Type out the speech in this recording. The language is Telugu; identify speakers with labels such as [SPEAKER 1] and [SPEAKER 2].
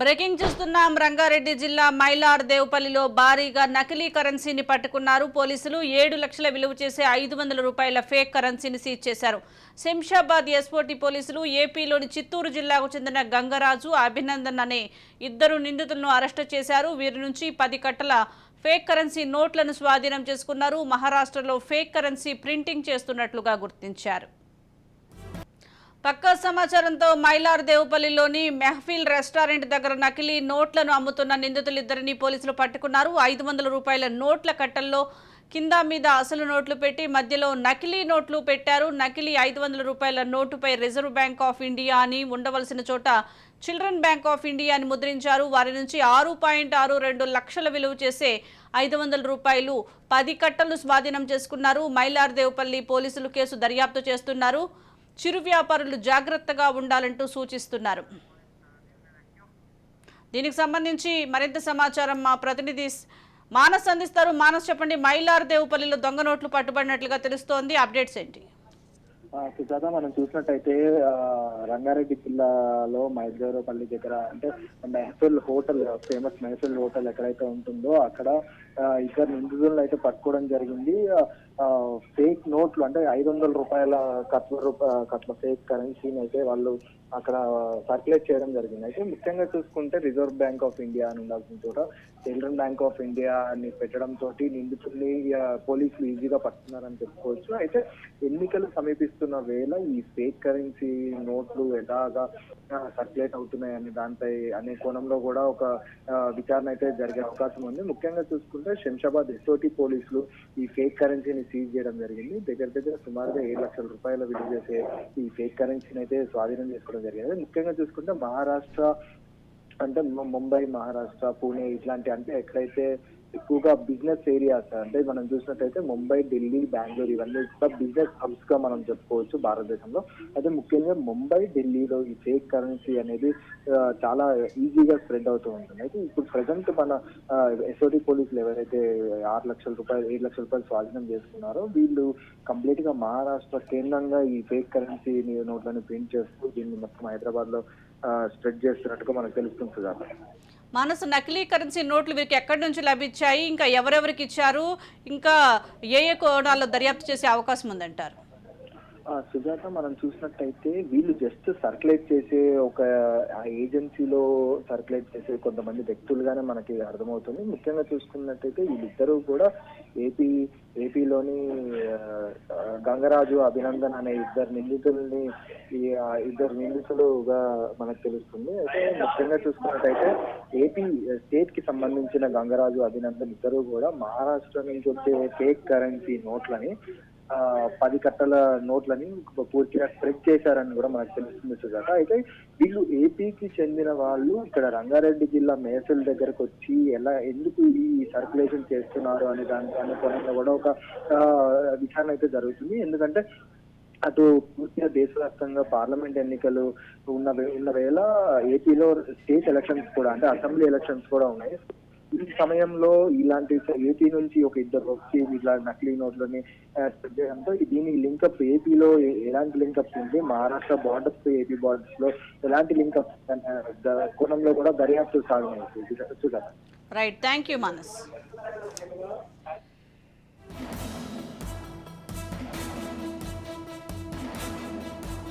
[SPEAKER 1] బ్రేకింగ్ చూస్తున్నాం. రంగారెడ్డి జిల్లా మైలార్ దేవపల్లిలో భారీగా నకిలీ కరెన్సీని పట్టుకున్నారు. పోలీసులు ఏడు లక్షల విలువ చేసే ఐదు వందల రూపాయల ఫేక్ కరెన్సీని సీజ్ చేశారు. శంషాబాద్ ఎస్ఓటి పోలీసులు ఏపీలోని చిత్తూరు జిల్లాకు చెందిన గంగరాజు అభినందన్ అనే ఇద్దరు నిందితులను అరెస్టు చేశారు. వీరి నుంచి పది కట్టల ఫేక్ కరెన్సీ నోట్లను స్వాధీనం చేసుకున్నారు. మహారాష్ట్రలో ఫేక్ కరెన్సీ ప్రింటింగ్ చేస్తున్నట్లుగా గుర్తించారు. పక్కా సమాచారంతో మైలార్ దేవపల్లిలోని మెహఫిల్ రెస్టారెంట్ దగ్గర నకిలీ నోట్లను అమ్ముతున్న నిందితులిద్దరిని పోలీసులు పట్టుకున్నారు. ఐదు వందల రూపాయల నోట్ల కట్టల్లో కింద మీద అసలు నోట్లు పెట్టి మధ్యలో నకిలీ నోట్లు పెట్టారు. నకిలీ ఐదు వందల రూపాయల నోటుపై రిజర్వ్ బ్యాంక్ ఆఫ్ ఇండియా అని ఉండవలసిన చోట చిల్డ్రన్ బ్యాంక్ ఆఫ్ ఇండియా అని ముద్రించారు. వారి నుంచి ఆరు పాయింట్ ఆరు రెండు లక్షల విలువ చేసే ఐదు వందల రూపాయలు పది కట్టలు స్వాధీనం చేసుకున్నారు. మైలార్ దేవపల్లి పోలీసులు కేసు దర్యాప్తు చేస్తున్నారు. చిరు వ్యాపారులు జాగ్రత్తగా ఉండాలంటూ సూచిస్తున్నారు. దీనికి సంబంధించి మరింత సమాచారం మా ప్రతినిధి మానస్ అందిస్తారు. మానస్ చెప్పండి మైలార్ దేవుపల్లిలో దొంగ నోట్లు పట్టుబడినట్లుగా తెలుస్తోంది. అప్డేట్స్ ఏంటి?
[SPEAKER 2] సుజాత మనం చూసినట్టయితే రంగారెడ్డి జిల్లాలో మైదేవరపల్లి దగ్గర అంటే Mehfil hotel famous Mehfil hotel ఎక్కడైతే ఉంటుందో అక్కడ ఇద్దరు నిందితులను అయితే పట్టుకోవడం జరిగింది. ఫేక్ నోట్లు అంటే ఐదు వందల రూపాయల కట్ల రూప- కట్ల ఫేక్ కరెన్సీని అయితే వాళ్ళు అక్కడ సర్క్యులేట్ చేయడం జరిగింది. అయితే ముఖ్యంగా చూసుకుంటే రిజర్వ్ బ్యాంక్ ఆఫ్ ఇండియా అని ఉండాల్సిన చోట సెంట్రల్ బ్యాంక్ ఆఫ్ ఇండియా అని పెట్టడం తోటి నిందితుల్ని పోలీసులు ఈజీగా పట్టుకున్నారని చెప్పుకోవచ్చు. అయితే ఎన్నికలు సమీపిస్తున్న వేళ ఈ ఫేక్ కరెన్సీ నోట్లు ఎలాగా సర్క్యులేట్ అవుతున్నాయి అనే దానిపై అనే కోణంలో కూడా ఒక విచారణ అయితే జరిగే అవకాశం ఉంది. ముఖ్యంగా చూసుకుంటే శంషాబాద్ ఎస్ఓటి పోలీసులు ఈ ఫేక్ కరెన్సీని సీజ్ చేయడం జరిగింది. దగ్గర దగ్గర సుమారుగా ఏడు లక్షల రూపాయల విలువ చేసే ఈ ఫేక్ కరెన్సీని అయితే స్వాధీనం చేసుకోవడం జరిగింది. ముఖ్యంగా చూసుకుంటే మహారాష్ట్ర అంటే ముంబై మహారాష్ట్ర పూణే ఇట్లాంటి అంటే ఎక్కడైతే ఎక్కువగా బిజినెస్ ఏరియాస్ అంటే మనం చూసినట్టయితే ముంబై ఢిల్లీ బెంగళూరు ఇవన్నీ కూడా బిజినెస్ హబ్స్గా మనం చెప్పుకోవచ్చు భారతదేశంలో. అయితే ముఖ్యంగా ముంబై ఢిల్లీలో ఈ ఫేక్ కరెన్సీ అనేది చాలా ఈజీగా స్ప్రెడ్ అవుతూ ఉంటుంది. అయితే ఇప్పుడు ప్రజెంట్ మన ఎస్ఓటి పోలీసులు ఎవరైతే ఆరు లక్షల రూపాయలు ఏడు లక్షల రూపాయలు స్వాధీనం చేసుకున్నారో వీళ్ళు కంప్లీట్గా మహారాష్ట్ర కేంద్రంగా ఈ ఫేక్ కరెన్సీ నోట్లను ప్రింట్ చేస్తూ దీన్ని మొత్తం హైదరాబాద్లో స్ప్రెడ్ చేస్తున్నట్టుగా మనకు తెలుస్తుంది సుజాత
[SPEAKER 1] మనసు నకిలీ కరెన్సీ నోట్లు వీరికి ఎక్కడి నుంచి లభించాయి? ఇంకా ఎవరెవరికి ఇచ్చారు? ఇంకా ఏ ఏ కోణాల్లో దర్యాప్తు చేసే అవకాశం ఉందంటారు?
[SPEAKER 2] సుజాత మనం చూసినట్టయితే వీళ్ళు జస్ట్ సర్క్యులేట్ చేసే ఒక ఆ ఏజెన్సీలో సర్క్యులేట్ చేసే కొంతమంది వ్యక్తులుగానే మనకి అర్థమవుతుంది. ముఖ్యంగా చూసుకున్నట్టయితే వీళ్ళిద్దరూ కూడా ఏపీ ఏపీలోని గంగరాజు అభినందన్ అనే ఇద్దరు నిందితుల్ని ఇద్దరు నిందితులుగా మనకు తెలుస్తుంది. అయితే ముఖ్యంగా చూసుకున్నట్టయితే ఏపీ స్టేట్కి సంబంధించిన గంగరాజు అభినందన్ ఇద్దరు కూడా మహారాష్ట్ర నుంచి వచ్చే ఫేక్ కరెన్సీ నోట్లని పది కట్టల నోట్లని పూర్తిగా స్ప్రెడ్ చేశారని కూడా మనకు తెలుస్తుంది సుజాత. అయితే వీళ్ళు ఏపీకి చెందిన వాళ్ళు ఇక్కడ రంగారెడ్డి జిల్లా మేసల్ దగ్గరకు వచ్చి ఎలా ఎందుకు ఈ సర్క్యులేషన్ చేస్తున్నారు అనే దాని అనే కోణంలో కూడా ఒక విచారణ అయితే జరుగుతుంది. ఎందుకంటే అటు పూర్తిగా దేశవ్యాప్తంగా పార్లమెంట్ ఎన్నికలు ఉన్న వే- ఉన్న వేళ ఏపీలో స్టేట్ ఎలక్షన్స్ కూడా అంటే అసెంబ్లీ ఎలక్షన్స్ కూడా ఉన్నాయి. ఈ సమయంలో ఇలాంటి ఏపీ నుంచి ఒక ఇద్దరు వచ్చి ఇలా నకిలీ నోట్లని చేయడంతో దీని లింకప్ ఏపీలో ఎలాంటి లింకప్స్ ఉంది? మహారాష్ట్ర బార్డర్స్ ఏపీ బార్డర్స్లో ఎలాంటి లింకప్స్ కోణంలో కూడా దర్యాప్తు సాగుతుంది. సుజాత
[SPEAKER 1] రైట్ థ్యాంక్ యూ మనస్